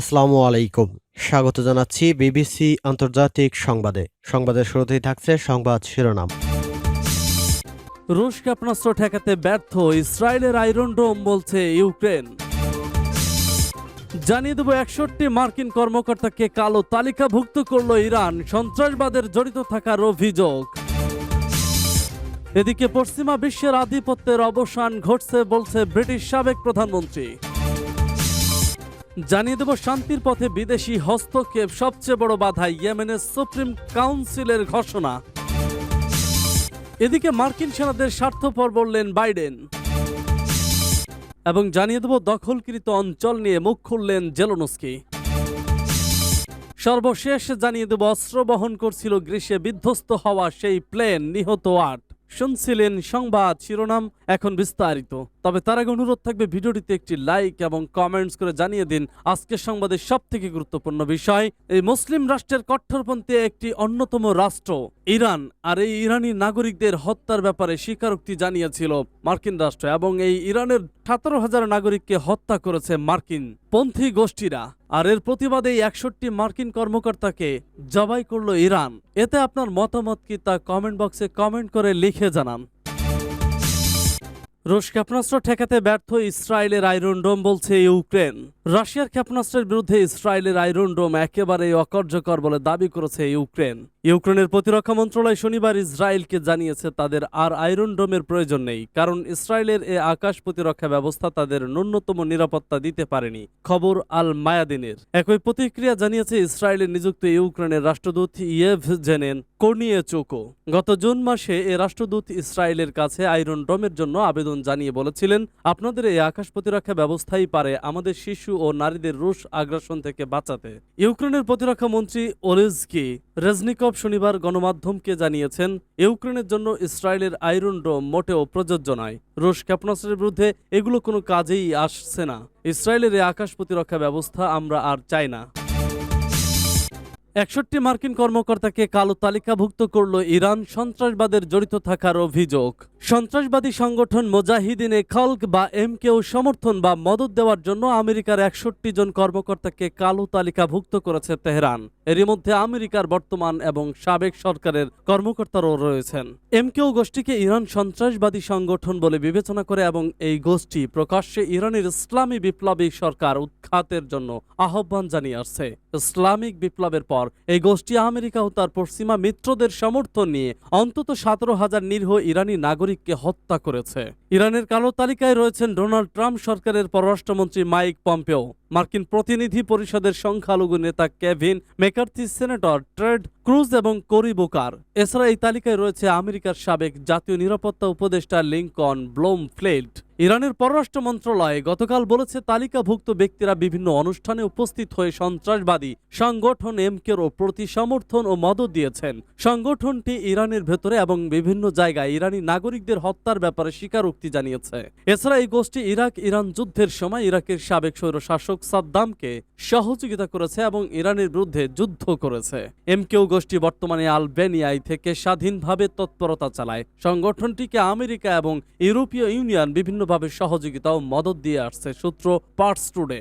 আসসালামু আলাইকুম। স্বাগত জানাচ্ছি বিবিসি আন্তর্জাতিক সংবাদে। সংবাদের শুরুতেই থাকছে সংবাদ শিরোনাম। রুশ ক্ষেপণাস্ত্র ঠেকাতে ব্যর্থ ইসরায়েলের আয়রন ডোম বলছে ইউক্রেন। জানিয়ে দেব একষট্টি মার্কিন কর্মকর্তাকে কালো তালিকাভুক্ত করল ইরান। সন্ত্রাসবাদের জড়িত থাকার অভিযোগ। এদিকে পশ্চিমা বিশ্বের আধিপত্যের অবসান ঘটছে বলছে ব্রিটিশ সাবেক প্রধানমন্ত্রী। জানিয়ে দেব, শান্তির পথে বিদেশি হস্তক্ষেপ সবচেয়ে বড় বাধা ইয়েমেনের সুপ্রিম কাউন্সিলের ঘোষণা। এদিকে মার্কিন সেনাদের স্বার্থপর বললেন বাইডেন। এবং জানিয়ে দেব, দখলকৃত অঞ্চল নিয়ে মুখ খুললেন জেলোনস্কি। সর্বশেষ জানিয়ে দেব, অস্ত্র বহন করছিল গ্রীষ্মে বিধ্বস্ত হওয়া সেই প্লেন নিহত আট। শুনছিলেন সংবাদ শিরোনাম এখন বিস্তারিত। তবে তার আগে অনুরোধ থাকবে ভিডিওটিতে একটি লাইক এবং কমেন্টস করে জানিয়ে দিন আজকের সংবাদের সব থেকে গুরুত্বপূর্ণ বিষয়। এই মুসলিম রাষ্ট্রের কট্টরপন্থী একটি অন্যতম রাষ্ট্র, ইরান। আর এই ইরানি নাগরিকদের হত্যার ব্যাপারে স্বীকারোক্তি জানিয়েছিল মার্কিন রাষ্ট্র এবং এই ইরানের সতেরো হাজার নাগরিককে হত্যা করেছে মার্কিন পন্থী গোষ্ঠীরা। আর এর প্রতিবাদে একষট্টি মার্কিন কর্মকর্তাকে জবাই করল ইরান। এতে আপনার মতামত কি তা কমেন্ট বক্সে কমেন্ট করে লিখে জানান। রুশ ক্ষেপণাস্ত্র ঠেকাতে ব্যর্থ ইসরায়েলের আয়রন ডোম বলছে ইউক্রেন। রাশিয়ার ক্ষেপণাস্ত্রের বিরুদ্ধে ইসরায়েলের আয়রন ডোম একেবারে অকার্যকর বলে দাবি করেছে ইউক্রেন। ইউক্রেনের প্রতিরক্ষা মন্ত্রণালয় শনিবার ইসরায়েলকে জানিয়েছে, তাদের আর আয়রন ডোমের প্রয়োজন নেই, কারণ ইসরায়েলের এ আকাশ প্রতিরক্ষা ব্যবস্থা তাদের ন্যূনতম নিরাপত্তা দিতে পারেনি, খবর আল মায়াদিনের। একই প্রতিক্রিয়া জানিয়েছে ইসরায়েলের নিযুক্ত ইউক্রেনের রাষ্ট্রদূত ইয়েভ জেনেন কর্নিয়ে চোকো গত জুন মাসে এ রাষ্ট্রদূত ইসরায়েলের কাছে আয়রন ডোমের জন্য আবেদন জানিয়ে বলেছিলেন, আপনাদের এই আকাশ প্রতিরক্ষা ব্যবস্থাই পারে আমাদের শিশু ও নারীদের রুশ আগ্রাসন থেকে বাঁচাতে। ইউক্রেনের প্রতিরক্ষা মন্ত্রী ওলেজকি রেজনিকভ শনিবার গণমাধ্যমকে জানিয়েছেন, ইউক্রেনের জন্য ইসরায়েলের আয়রন ডোম মোটেও প্রযোজ্য নয়। রুশ ক্ষেপণাস্ত্রের বিরুদ্ধে এগুলো কোনো কাজেই আসছে না। ইসরায়েলের এই আকাশ প্রতিরক্ষা ব্যবস্থা আমরা আর চাই না। একষট্টি মার্কিন কর্মকর্তাকে কালো তালিকাভুক্ত করল ইরান সন্ত্রাসবাদের জড়িত থাকার অভিযোগ। সন্ত্রাসবাদী সংগঠন মোজাহিদিনে খলক বা এম কেও সমর্থন বা মদত দেওয়ার জন্য আমেরিকার একষট্টি জন কর্মকর্তাকে কালো তালিকাভুক্ত করেছে তেহরান। এরই মধ্যে আমেরিকার বর্তমান এবং সাবেক সরকারের কর্মকর্তারাও রয়েছেন। এম কেও গোষ্ঠীকে ইরান সন্ত্রাসবাদী সংগঠন বলে বিবেচনা করে এবং এই গোষ্ঠী প্রকাশ্যে ইরানের ইসলামী বিপ্লবী সরকার উৎখাতের জন্য আহ্বান জানিয়ে আসছে। ইসলামিক বিপ্লবের পর এই গোষ্ঠী আমেরিকা ও তার পশ্চিমা মিত্রদের সমর্থন নিয়ে অন্তত সতেরো হাজার নিরীহ ইরানি নাগরিককে হত্যা করেছে। ইরানের কালো তালিকায় রয়েছেন ডোনাল্ড ট্রাম্প সরকারের পররাষ্ট্রমন্ত্রী মাইক পম্পেও। মার্কিন প্রতিনিধি পরিষদের সংখ্যালঘু নেতা কেভিন মেকার্থি, সেনেটর ট্রেড ক্রুজ এবং করি বোকার। এছাড়া এই তালিকায় রয়েছে আমেরিকার সাবেক জাতীয় নিরাপত্তা উপদেষ্টা লিঙ্কন ব্লোম ফ্লেড ইরানের পররাষ্ট্র মন্ত্রণালয় গতকাল বলেছে, তালিকাভুক্ত ব্যক্তিরা বিভিন্ন অনুষ্ঠানে উপস্থিত হয়ে সন্ত্রাসবাদী সংগঠন এমকেরও প্রতি সমর্থন ও মদত দিয়েছেন। সংগঠনটি ইরানের ভেতরে এবং বিভিন্ন জায়গায় ইরানি নাগরিকদের হত্যার ব্যাপারে স্বীকারোক্তি জানিয়েছে। এছাড়া এই গোষ্ঠী ইরাক ইরান যুদ্ধের সময় ইরাকের সাবেক স্বৈরশাসক সাদ্দামকে সহযোগিতা করেছে এবং ইরানের বিরুদ্ধে যুদ্ধ করেছে। এমকেও গোষ্ঠী বর্তমানে আলবেনিয়ায় থেকে স্বাধীনভাবে তৎপরতা চালায়। সংগঠনটিকে আমেরিকা এবং ইউরোপীয় ইউনিয়ন বিভিন্নভাবে সহযোগিতা ও মদত দিয়ে আসছে সূত্র পার্টস টুডে।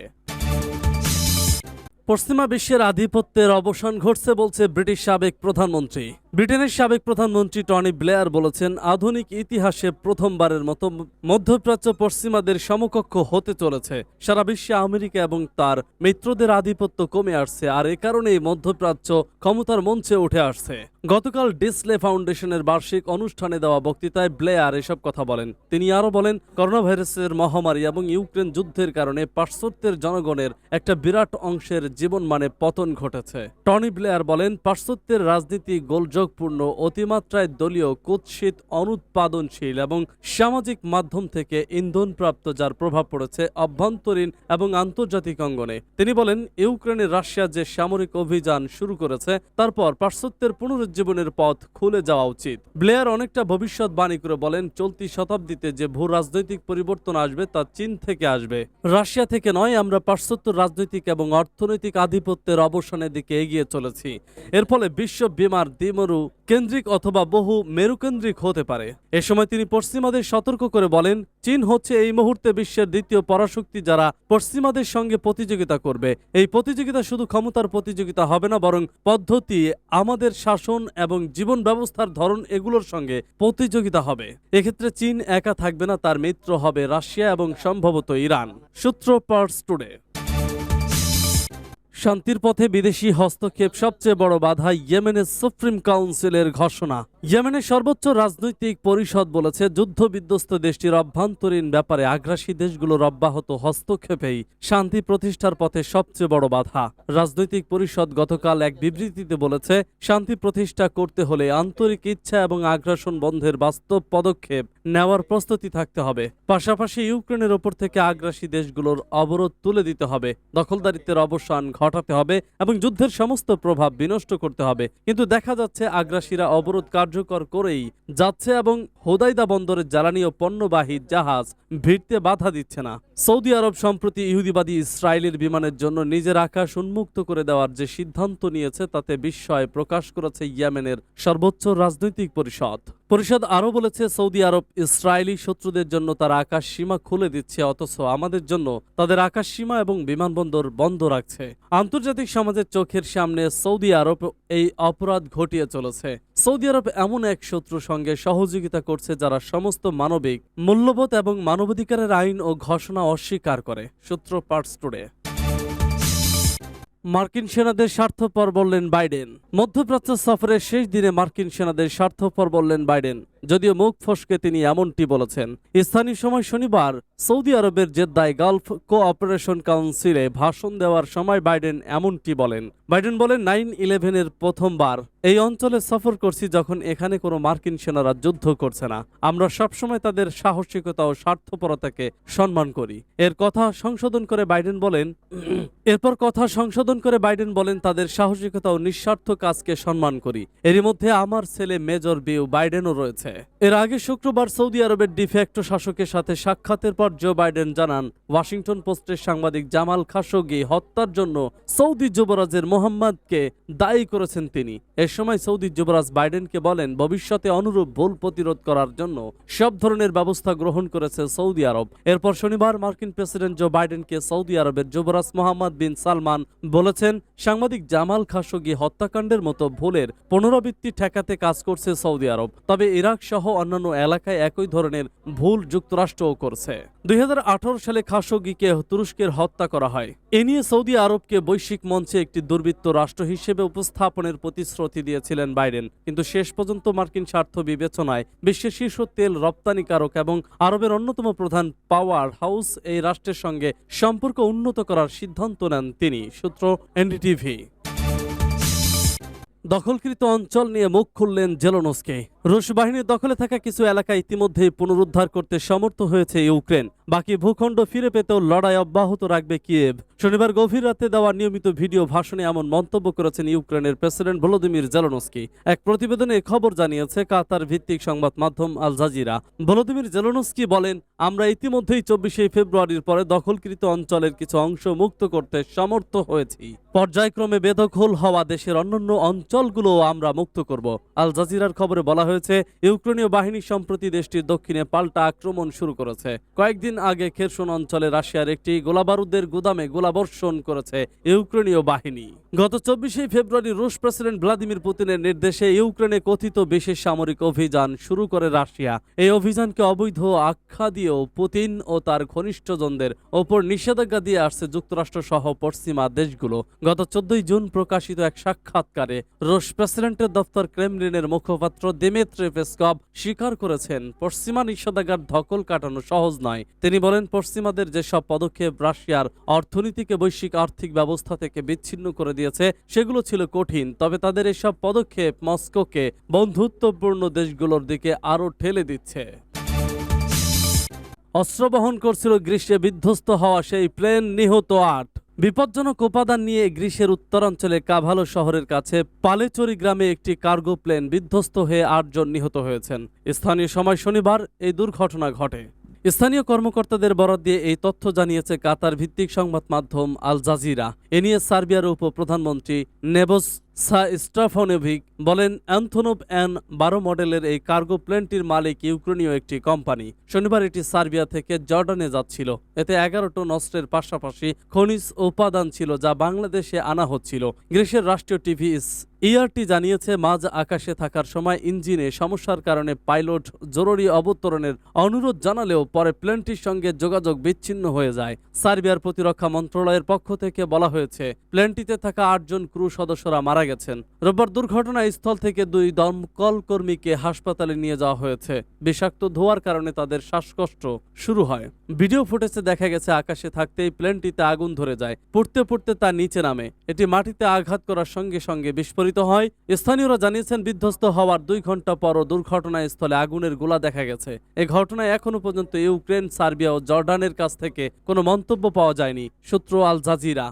পশ্চিমা বিশ্বের আধিপত্যের অবসান ঘটছে বলছে ব্রিটিশ সাবেক প্রধানমন্ত্রী। ব্রিটেনের সাবেক প্রধানমন্ত্রী টনি ব্লেয়ার বলেছেন, আধুনিক ইতিহাসে প্রথমবারের মতো মধ্যপ্রাচ্য পশ্চিমাদের সমকক্ষ হতে চলেছে। সারা বিশ্বে আমেরিকা এবং তার মিত্রদের আধিপত্য কমে আসছে আর এ কারণেই মধ্যপ্রাচ্য ক্ষমতার মঞ্চে উঠে আসছে। গতকাল ডিসলে ফাউন্ডেশনের বার্ষিক অনুষ্ঠানে দেওয়া বক্তৃতায় ব্লেয়ার এসব কথা বলেন। তিনি আরও বলেন করোনা ভাইরাসের মহামারী এবং ইউক্রেন যুদ্ধের কারণে পাশ্চাত্যের জনগণের একটা বিরাট অংশের জীবন মানে পতন ঘটেছে। টনি ব্লেয়ার বলেন, পাশ্চাত্যের রাজনীতি গোলযোগপূর্ণ অতিমাত্রায় দলীয় কুৎসিত, অনুৎপাদনশীল এবং সামাজিক মাধ্যম থেকে ইন্ধনপ্রাপ্ত যার প্রভাব পড়েছে অভ্যন্তরীণ এবং আন্তর্জাতিক অঙ্গনে। তিনি বলেন ইউক্রেনের রাশিয়া যে সামরিক অভিযান শুরু করেছে, তারপর পাশ্চাত্যের পুনরুজ্জীবনের পথ খুলে যাওয়া উচিত। ব্লেয়ার অনেকটা ভবিষ্যৎবাণী করে বলেন, চলতি শতাব্দীতে যে ভূ রাজনৈতিক পরিবর্তন আসবে, তা চীন থেকে আসবে। রাশিয়া থেকে নয়, আমরা পাশ্চাত্য রাজনৈতিক এবং অর্থনৈতিক আধিপত্যের অবসানের দিকে এগিয়ে চলেছি। এর ফলে বিশ্ব বিমার দ্বিমুর সরু কেন্দ্রিক অথবা বহু মেরুকেন্দ্রিক হতে পারে। এ সময় তিনি পশ্চিমাদের সতর্ক করে বলেন, চীন হচ্ছে এই মুহূর্তে বিশ্বের দ্বিতীয় পরাশক্তি যারা পশ্চিমাদের সঙ্গে প্রতিযোগিতা করবে। এই প্রতিযোগিতা শুধু ক্ষমতার প্রতিযোগিতা হবে না, বরং পদ্ধতি, আমাদের শাসন এবং জীবন ব্যবস্থার ধরন এগুলোর সঙ্গে প্রতিযোগিতা হবে। এক্ষেত্রে চীন একা থাকবে না, তার মিত্র হবে রাশিয়া এবং সম্ভবত ইরান। সূত্র পার্স টুডে। শান্তির পথে বিদেশি হস্তক্ষেপ সবচেয়ে বড় বাধা ইয়েমেনের সুপ্রিম কাউন্সিলের ঘোষণা। ইয়েমেনের সর্বোচ্চ রাজনৈতিক পরিষদ বলেছে যুদ্ধ বিধ্বস্ত দেশটির অভ্যন্তরীণ ব্যাপারে আগ্রাসী দেশগুলোর অব্যাহত হস্তক্ষেপেই শান্তি প্রতিষ্ঠার পথে সবচেয়ে বড় বাধা। রাজনৈতিক পরিষদ গতকাল এক বিবৃতিতে বলেছে, শান্তি প্রতিষ্ঠা করতে হলে আন্তরিক ইচ্ছা এবং আগ্রাসন বন্ধের বাস্তব পদক্ষেপ নেওয়ার প্রস্তুতি থাকতে হবে। পাশাপাশি ইউক্রেনের ওপর থেকে আগ্রাসী দেশগুলোর অবরোধ তুলে দিতে হবে। দখলদারিত্বের অবসান ঘটাতে হবে এবং যুদ্ধের সমস্ত প্রভাব বিনষ্ট করতে হবে। কিন্তু দেখা যাচ্ছে আগ্রাসীরা অবরোধ কার্যকর করেই যাচ্ছে এবং হোদাইদা বন্দরের জ্বালানি ও পণ্যবাহী জাহাজ ভিড়তে বাধা দিচ্ছে না। সৌদি আরব সম্প্রতি ইহুদিবাদী ইসরায়েলের বিমানের জন্য নিজের আকাশ উন্মুক্ত করে দেওয়ার যে সিদ্ধান্ত নিয়েছে, তাতে বিস্ময় প্রকাশ করেছে ইয়েমেনের সর্বোচ্চ রাজনৈতিক পরিষদ। পরিষদ আরও বলেছে, সৌদি আরব ইসরায়েলি শত্রুদের জন্য তার আকাশ সীমা খুলে দিচ্ছে, অথচ আমাদের জন্য তাদের আকাশ সীমা এবং বিমানবন্দর বন্ধ রাখছে। আন্তর্জাতিক সমাজের চোখের সামনে সৌদি আরব এই অপরাধ ঘটিয়ে চলেছে। সৌদি আরব এমন এক শত্রুর সঙ্গে সহযোগিতা করছে, যারা সমস্ত মানবিক, মূল্যবোধ এবং মানবাধিকারের আইন ও ঘোষণা অস্বীকার করে। সূত্র পার্টস টুডে। মার্কিন সেনাদের স্বার্থপর বললেন বাইডেন। মধ্যপ্রাচ্য সফরের শেষ দিনে মার্কিন সেনাদের স্বার্থপর বললেন বাইডেন। যদিও মুখ ফসকে তিনি এমনটি বলেছেন। স্থানীয় সময় শনিবার সৌদি আরবের জেদ্দায় গালফ কোঅপারেশন কাউন্সিলে ভাষণ দেওয়ার সময় বাইডেন এমনটি বলেন। বাইডেন বলেন, নাইন ইলেভেনের প্রথমবার এই অঞ্চলে সফর করছি যখন এখানে কোনো মার্কিন সেনারা যুদ্ধ করছে না। আমরা সবসময় তাদের সাহসিকতা ও স্বার্থপরতাকে সম্মান করি। এর কথা সংশোধন করে বাইডেন বলেন, এরপর কথা সংশোধন করে বাইডেন বলেন, তাদের সাহসিকতা ও নিঃস্বার্থ কাজকে সম্মান করি। এরই মধ্যে আমার ছেলে মেজর বিউ বাইডেনও রয়েছে। এর আগে শুক্রবার সৌদি আরবের ডিফ্যাক্টো শাসকের সাথে সাক্ষাতের পর জো বাইডেন জানান, ওয়াশিংটন পোস্টের সাংবাদিক জামাল খাশোগি হত্যার জন্য সৌদি যুবরাজের মোহাম্মদকে দায়ী করেছেন তিনি। এ সময় সৌদি যুবরাজ বাইডেনকে বলেন, ভবিষ্যতে অনুরূপ ভুল প্রতিরোধ করার জন্য সব ধরনের ব্যবস্থা গ্রহণ করেছে সৌদি আরব। এরপর শনিবার মার্কিন প্রেসিডেন্ট জো বাইডেনকে সৌদি আরবের যুবরাজ মোহাম্মদ বিন সালমান বলেছেন, সাংবাদিক জামাল খাশোগি হত্যাকাণ্ডের মতো ভুলের পুনরাবৃত্তি ঠেকাতে কাজ করছে সৌদি আরব। তবে ইরাক সহ অন্যান্য এলাকায় একই ধরনের ভুল যুক্তরাষ্ট্রও করছে। দুই হাজার আঠারো সালে খাশোগিকে তুরস্কের হত্যা করা হয়। এ নিয়ে সৌদি আরবকে বৈশ্বিক মঞ্চে একটি দুর্বৃত্ত রাষ্ট্র হিসেবে উপস্থাপনের প্রতিশ্রুতি দিয়েছিলেন বাইডেন। কিন্তু শেষ পর্যন্ত মার্কিন স্বার্থ বিবেচনায় বিশ্বের শীর্ষ তেল রপ্তানিকারক এবং আরবের অন্যতম প্রধান পাওয়ার হাউস এই রাষ্ট্রের সঙ্গে সম্পর্ক উন্নত করার সিদ্ধান্ত নেন তিনি, সূত্র এনডিটিভি। দখলকৃত অঞ্চল নিয়ে মুখ খুললেন জেলোনসকে। রুশ বাহিনীর দখলে থাকা কিছু এলাকা ইতিমধ্যেই পুনরুদ্ধার করতে সমর্থ হয়েছে ইউক্রেন। বাকি ভূখণ্ড ফিরে পেতেও লড়াই অব্যাহত রাখবে কিয়েভ। শনিবার গভীর রাতে দেওয়া নিয়মিত ভিডিও ভাষণে এমন মন্তব্য করেছেন ইউক্রেনের প্রেসিডেন্ট ভলোদিমির জেলোনস্কি। এক প্রতিবেদনে খবর জানিয়েছে কাতার ভিত্তিক সংবাদ মাধ্যম আল জাজিরা। ভলোদিমির জেলোনস্কি বলেন, আমরা ইতিমধ্যেই চব্বিশে ফেব্রুয়ারির পরে দখলকৃত অঞ্চলের কিছু অংশ মুক্ত করতে সমর্থ হয়েছি। পর্যায়ক্রমে বেদখল হওয়া দেশের অন্যান্য অঞ্চলগুলো আমরা মুক্ত করব। আল জাজিরার খবরে বলা হয়েছে, ইউক্রেনীয় বাহিনী সম্প্রতি দেশটির দক্ষিণে পাল্টা আক্রমণ শুরু করেছে। কয়েকদিন আগে খেরসন অঞ্চলে রাশিয়ার একটি গোলাবারুদের গুদামে গোলাবর্ষণ করেছে ইউক্রেনীয় বাহিনী। গত চব্বিশে ফেব্রুয়ারি রুশ প্রেসিডেন্ট ভ্লাদিমির পুতিনের নির্দেশে ইউক্রেনে কথিত বিশেষ সামরিক অভিযান শুরু করে রাশিয়া। এই অভিযানকে অবৈধ আখ্যা দিয়েও পুতিন ও তার ঘনিষ্ঠজনদের ওপর নিষেধাজ্ঞা দিয়ে আসছে যুক্তরাষ্ট্র সহ পশ্চিমা দেশগুলো। গত চোদ্দই জুন প্রকাশিত এক সাক্ষাৎকারে রুশ প্রেসিডেন্টের দপ্তর ক্রেমলিনের মুখপাত্র দিমিত্রি পেসকভ স্বীকার করেছেন, পশ্চিমা নিষেধাজ্ঞার ধকল কাটানো সহজ নয়। তিনি বলেন, পশ্চিমাদের যেসব পদক্ষেপ রাশিয়ার অর্থনীতিকে বৈশ্বিক আর্থিক ব্যবস্থা থেকে বিচ্ছিন্ন করে দিয়েছে, সেগুলো ছিল কঠিন, তবে তাদের এসব পদক্ষেপ মস্কোকে বন্ধুত্বপূর্ণ দেশগুলোর দিকে আরও ঠেলে দিচ্ছে। অস্ত্র বহন করছিল গ্রীষ্মে বিধ্বস্ত হওয়া সেই প্লেন নিহত আট। বিপজ্জনক উপাদান নিয়ে গ্রীসের উত্তরাঞ্চলে কাভালো শহরের কাছে পালেচরি গ্রামে একটি কার্গো প্লেন বিধ্বস্ত হয়ে আটজন নিহত হয়েছেন। স্থানীয় সময় শনিবার এই দুর্ঘটনা ঘটে। স্থানীয় কর্মকর্তাদের বরাদ দিয়ে এই তথ্য জানিয়েছে কাতার ভিত্তিক সংবাদ মাধ্যম আল জাজিরা। এ নিয়ে সার্বিয়ার উপ প্রধানমন্ত্রী নেবস সা স্টাফনেভিক বলেন অ্যান্থনোভ অ্যান বারো মডেলের এই কার্গো প্লেনটির মালিক ইউক্রেনীয় একটি কোম্পানি। শনিবার এটি সার্বিয়া থেকে জর্ডানে যাচ্ছিল। এতে এগারো টন অস্ত্রের পাশাপাশি খনিজ উপাদান ছিল যা বাংলাদেশে আনা হচ্ছিল। গ্রিসের রাষ্ট্রীয় টিভি ইআরটি জানিয়েছে, মাঝ আকাশে থাকার সময় ইঞ্জিনে সমস্যার কারণে পাইলট জরুরি অবতরণের অনুরোধ জানালেও পরে প্লেনটির সঙ্গে যোগাযোগ বিচ্ছিন্ন হয়ে যায়। সার্বিয়ার প্রতিরক্ষা মন্ত্রণালয়ের পক্ষ থেকে বলা হয়েছে, প্লেনটিতে থাকা আটজন ক্রু সদস্যরা মারা গেছেন। রোববার দুর্ঘটনা স্থল থেকে দুই দমকল কর্মীকে হাসপাতালে নিয়ে যাওয়া হয়েছে। বিষাক্ত ধোয়ার কারণে তাদের শ্বাসকষ্ট শুরু হয়। ভিডিও ফুটেজে দেখা গেছে, আকাশে থাকতেই প্লেনটিতে আগুন ধরে যায়। পড়তে পড়তে তা নিচে নামে। এটি মাটিতে আঘাত করার সঙ্গে সঙ্গে বিস্ফোরিত হয়। স্থানীয়রা জানিয়েছেন, বিধ্বস্ত হওয়ার দুই ঘণ্টা পরও দুর্ঘটনাস্থলে আগুনের গোলা দেখা গেছে। এ ঘটনায় এখনও পর্যন্ত ইউক্রেন, সার্বিয়া ও জর্ডানের কাছ থেকে কোনো মন্তব্য পাওয়া যায়নি, সূত্র আল জাজিরা।